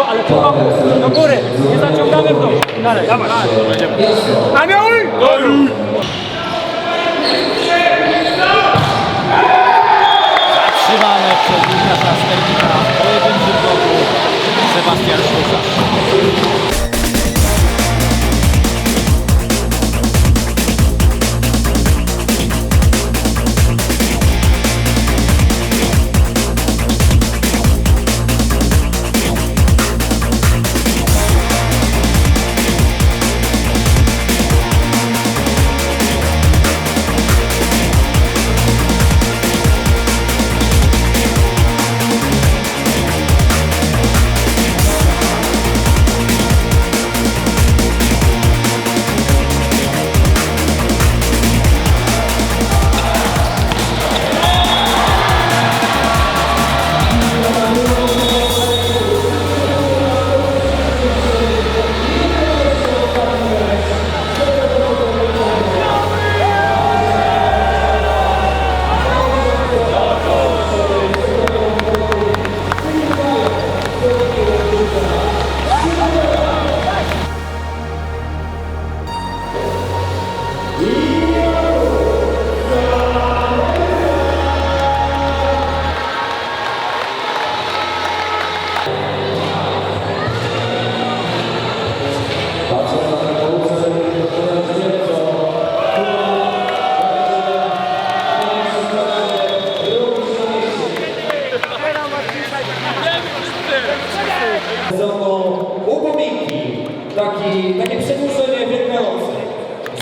wysoko, ale pomału, do góry, nie zaciągamy w dół. Dalej, dawaj. Anioły! Zatrzymane przez Łukasza Sternika w pojedynczym bloku Sebastian Szusza.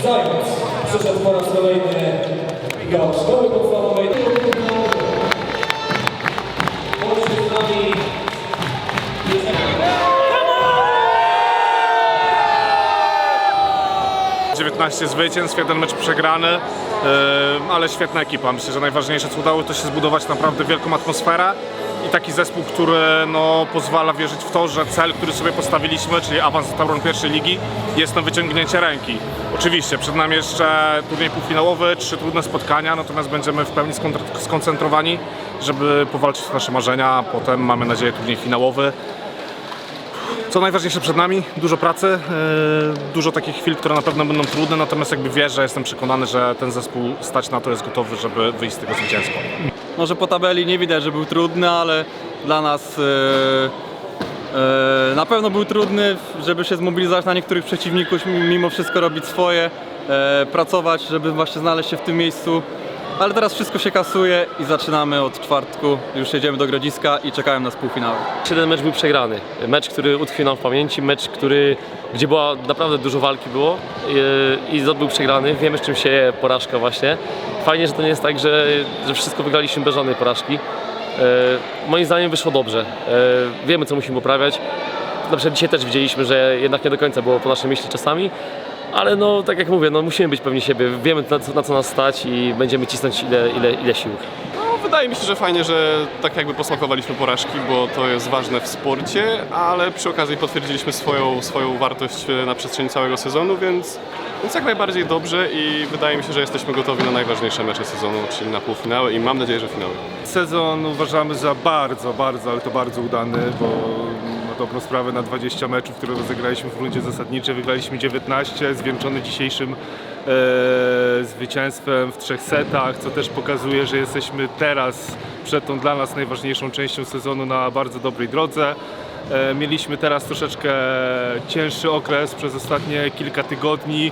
Zając przyszedł po raz kolejny do szkoły podstawowej. Łączy z nami 19 zwycięstw, jeden mecz przegrany, e, ale świetna ekipa. Myślę, że najważniejsze co udało to się zbudować naprawdę wielką atmosferę taki zespół, który no, pozwala wierzyć w to, że cel, który sobie postawiliśmy, czyli awans do Tauron pierwszej ligi, jest na wyciągnięcie ręki. Oczywiście, przed nami jeszcze turniej półfinałowy, trzy trudne spotkania, natomiast będziemy w pełni skoncentrowani, żeby powalczyć o nasze marzenia, potem mamy nadzieję turniej finałowy. Co najważniejsze przed nami, dużo pracy, yy, dużo takich chwil, które na pewno będą trudne, natomiast jakby wierzę, jestem przekonany, że ten zespół stać na to jest gotowy, żeby wyjść z tego zwycięsko. Może po tabeli nie widać, że był trudny, ale dla nas e, e, na pewno był trudny, żeby się zmobilizować na niektórych przeciwników, mimo wszystko robić swoje, e, pracować, żeby właśnie znaleźć się w tym miejscu. Ale teraz wszystko się kasuje i zaczynamy od czwartku. Już jedziemy do Grodziska i czekają nas półfinały. Ten mecz był przegrany. Mecz, który utkwił nam w pamięci, mecz, który, gdzie była naprawdę dużo walki było i, i był przegrany. Wiemy, z czym się porażka właśnie. Fajnie, że to nie jest tak, że, że wszystko wygraliśmy bez żadnej porażki. E, moim zdaniem wyszło dobrze. E, wiemy, co musimy poprawiać. Na przykład dzisiaj też widzieliśmy, że jednak nie do końca było po naszej myśli czasami. Ale no, tak jak mówię, no, musimy być pewni siebie. Wiemy, na co, na co nas stać i będziemy cisnąć ile, ile, ile sił. No, wydaje mi się, że fajnie, że tak jakby posmakowaliśmy porażki, bo to jest ważne w sporcie, ale przy okazji potwierdziliśmy swoją, swoją wartość e, na przestrzeni całego sezonu, więc, więc jak najbardziej dobrze i wydaje mi się, że jesteśmy gotowi na najważniejsze mecze sezonu, czyli na półfinały i mam nadzieję, że finały. Sezon uważamy za bardzo, bardzo, ale to bardzo udany, bo dobrą sprawę na 20 meczów, które rozegraliśmy w rundzie zasadniczej, wygraliśmy 19, zwieńczony dzisiejszym e, zwycięstwem w trzech setach, co też pokazuje, że jesteśmy teraz przed tą dla nas najważniejszą częścią sezonu na bardzo dobrej drodze. E, Mieliśmy teraz troszeczkę cięższy okres przez ostatnie kilka tygodni.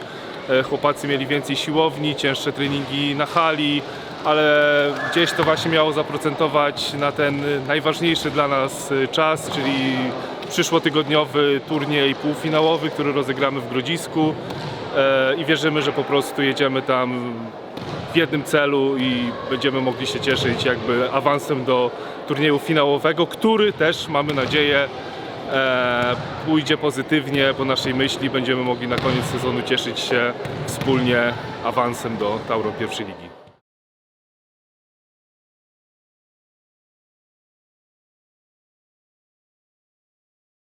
E, Chłopacy mieli więcej siłowni, cięższe treningi na hali, ale gdzieś to właśnie miało zaprocentować na ten najważniejszy dla nas y, czas, czyli przyszłotygodniowy turniej półfinałowy, który rozegramy w Grodzisku E, i wierzymy, że po prostu jedziemy tam w jednym celu i będziemy mogli się cieszyć jakby awansem do turnieju finałowego, który też mamy nadzieję e, pójdzie pozytywnie po naszej myśli. Będziemy mogli na koniec sezonu cieszyć się wspólnie awansem do Tauron pierwszej ligi.